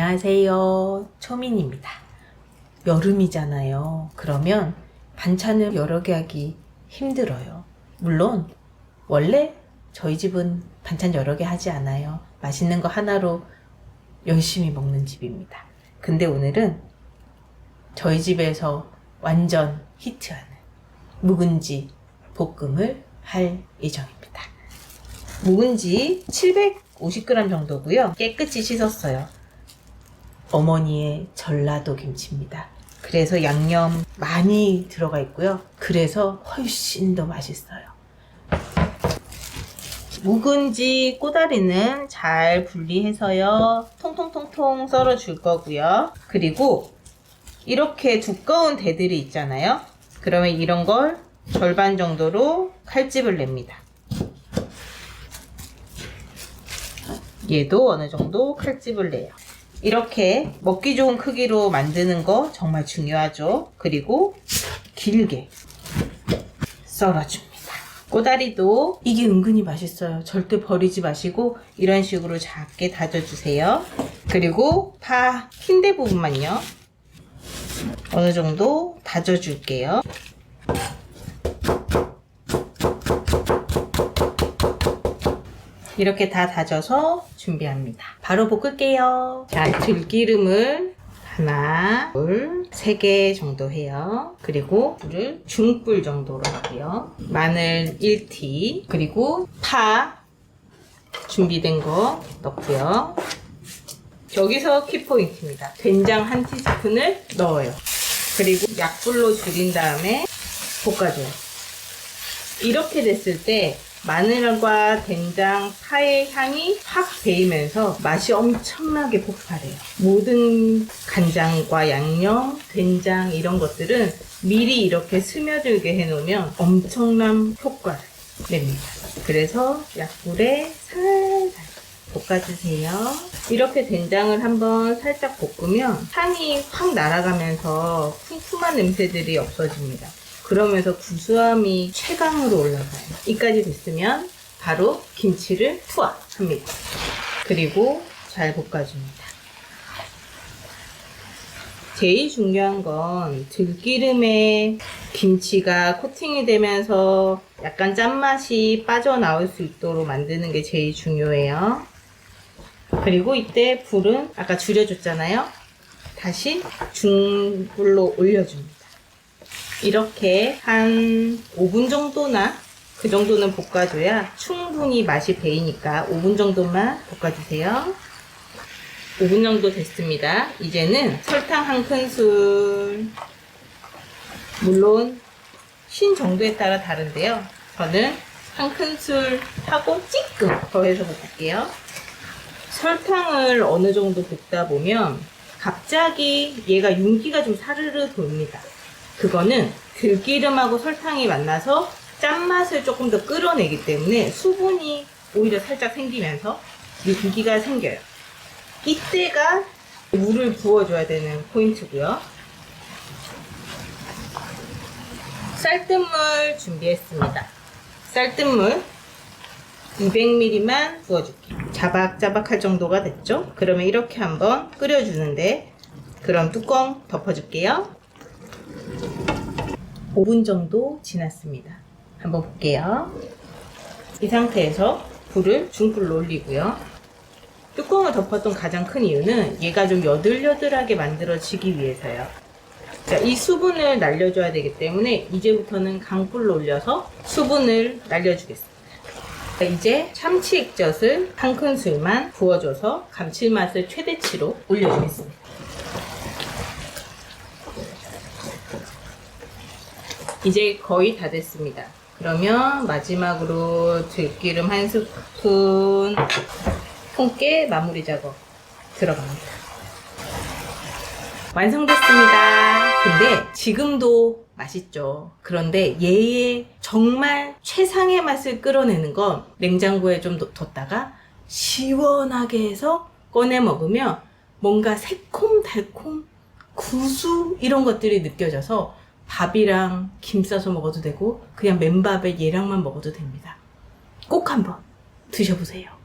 안녕하세요. 초민입니다. 여름이잖아요. 그러면 반찬을 여러 개 하기 힘들어요. 물론, 원래 저희 집은 반찬 여러 개 하지 않아요. 맛있는 거 하나로 열심히 먹는 집입니다. 근데 오늘은 저희 집에서 완전 히트하는 묵은지 볶음을 할 예정입니다. 묵은지 750g 정도고요. 깨끗이 씻었어요. 어머니의 전라도 김치입니다. 그래서 양념 많이 들어가 있고요. 그래서 훨씬 더 맛있어요. 묵은지 꼬다리는 잘 분리해서요. 통통통통 썰어 줄 거고요. 그리고 이렇게 두꺼운 대들이 있잖아요. 그러면 이런 걸 절반 정도로 칼집을 냅니다. 얘도 어느 정도 칼집을 내요. 이렇게 먹기 좋은 크기로 만드는 거 정말 중요하죠. 그리고 길게 썰어줍니다. 꼬다리도 이게 은근히 맛있어요. 절대 버리지 마시고 이런 식으로 작게 다져주세요. 그리고 파 흰대 부분만요. 어느 정도 다져줄게요. 이렇게 다 다져서 준비합니다. 바로 볶을게요. 자, 들기름을 하나, 둘, 세 개 정도 해요. 그리고 불을 중불 정도로 하고요. 마늘 1티, 그리고 파 준비된 거 넣고요. 여기서 키포인트입니다. 된장 한 티스푼을 넣어요. 그리고 약불로 줄인 다음에 볶아줘요. 이렇게 됐을 때 마늘과 된장, 파의 향이 확 배이면서 맛이 엄청나게 폭발해요. 모든 간장과 양념, 된장 이런 것들은 미리 이렇게 스며들게 해놓으면 엄청난 효과를 냅니다. 그래서 약불에 살살 볶아주세요. 이렇게 된장을 한번 살짝 볶으면 향이 확 날아가면서 쿰쿰한 냄새들이 없어집니다. 그러면서 구수함이 최강으로 올라가요. 이까지 됐으면 바로 김치를 투하합니다. 그리고 잘 볶아줍니다. 제일 중요한 건 들기름에 김치가 코팅이 되면서 약간 짠맛이 빠져나올 수 있도록 만드는 게 제일 중요해요. 그리고 이때 불은 아까 줄여줬잖아요. 다시 중불로 올려줍니다. 이렇게 한 5분 정도나 그 정도는 볶아줘야 충분히 맛이 배이니까 5분 정도만 볶아주세요. 5분 정도 됐습니다. 이제는 설탕 한 큰술 물론 신 정도에 따라 다른데요. 저는 한 큰술 하고 찌끔 더해서 볶을게요. 설탕을 어느 정도 볶다 보면 갑자기 얘가 윤기가 좀 사르르 돕니다. 그거는 들기름하고 설탕이 만나서 짠맛을 조금 더 끌어내기 때문에 수분이 오히려 살짝 생기면서 윤기가 생겨요. 이때가 물을 부어줘야 되는 포인트고요. 쌀뜨물 준비했습니다. 쌀뜨물 200ml만 부어줄게요. 자박자박할 정도가 됐죠? 그러면 이렇게 한번 끓여주는데 그럼 뚜껑 덮어줄게요. 5분 정도 지났습니다. 한번 볼게요. 이 상태에서 불을 중불로 올리고요. 뚜껑을 덮었던 가장 큰 이유는 얘가 좀 여들여들하게 만들어지기 위해서요. 자, 이 수분을 날려줘야 되기 때문에 이제부터는 강불로 올려서 수분을 날려주겠습니다. 자, 이제 참치 액젓을 한 큰술만 부어줘서 감칠맛을 최대치로 올려주겠습니다. 이제 거의 다 됐습니다. 그러면 마지막으로 들기름 한 스푼 통깨 마무리 작업 들어갑니다. 완성됐습니다. 근데 지금도 맛있죠. 그런데 얘의 정말 최상의 맛을 끌어내는 건 냉장고에 좀 뒀다가 시원하게 해서 꺼내 먹으면 뭔가 새콤, 달콤, 구수 이런 것들이 느껴져서 밥이랑 김 싸서 먹어도 되고 그냥 맨밥에 얘랑만 먹어도 됩니다. 꼭 한번 드셔보세요.